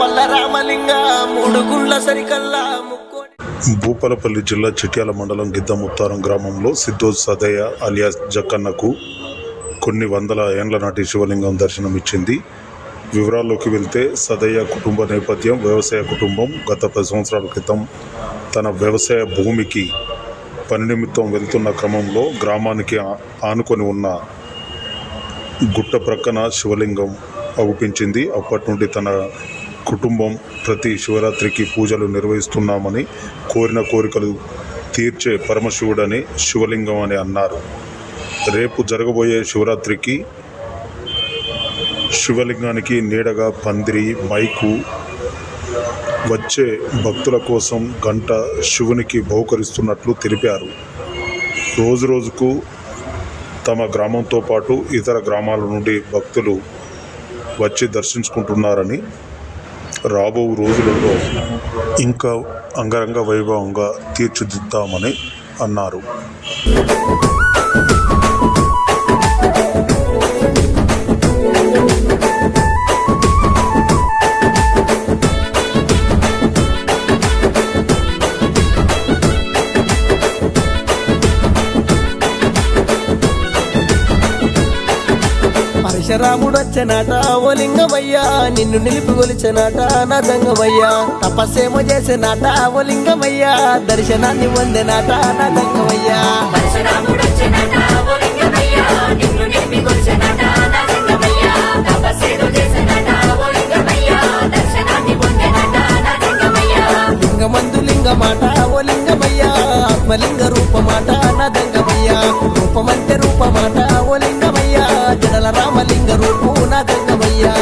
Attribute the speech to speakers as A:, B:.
A: పల్ల సరికల్లా
B: భూపాలపల్లి జిల్లా చిట్యాల మండలం గిద్దముత్తారం గ్రామంలో సిద్ధో సదయ్య అలియాస్ జక్కన్నకు కొన్ని వందల ఏండ్ల నాటి శివలింగం దర్శనమిచ్చింది. వివరాల్లోకి వెళ్తే సదయ్య కుటుంబ నేపథ్యం వ్యవసాయ కుటుంబం గత పది సంవత్సరాల క్రితం తన వ్యవసాయ భూమికి పని నిమిత్తం వెళ్తున్న క్రమంలో గ్రామానికి ఆనుకొని ఉన్న గుట్ట ప్రక్కన శివలింగం అవుపించింది అప్పటి నుండి తన కుటుంబం ప్రతి శివరాత్రికి పూజలు నిర్వహిస్తున్నామని కోరిన కోరికలు తీర్చే పరమశివుడని శివలింగం అని అన్నారు. రేపు జరగబోయే శివరాత్రికి శివలింగానికి నీడగా పందిరి మైకు వచ్చే భక్తుల కోసం గంట శివునికి బహుకరిస్తున్నట్లు తెలిపారు. రోజు రోజుకు తమ గ్రామంతో పాటు ఇతర గ్రామాల నుండి భక్తులు వచ్చి దర్శించుకుంటున్నారని రాబో రోజులలో ఇంకా అంగరంగ వైభవంగా తీర్చిదిద్దామని అన్నారు.
A: పరశురాముడొచ్చనాట ఓ లింగమయ్యా నిన్ను నిలుపుగొలిచనాట నా దంగమయ్యా తపస్సేమ చేసినాట ఓ లింగమయ్యా దర్శనాన్ని పొందినాట నా దంగమయ్యా
C: లింగమందు లింగమయ్యా ఆత్మలింగ రూ రామలింగ రూపు నా గంగవయ్యా.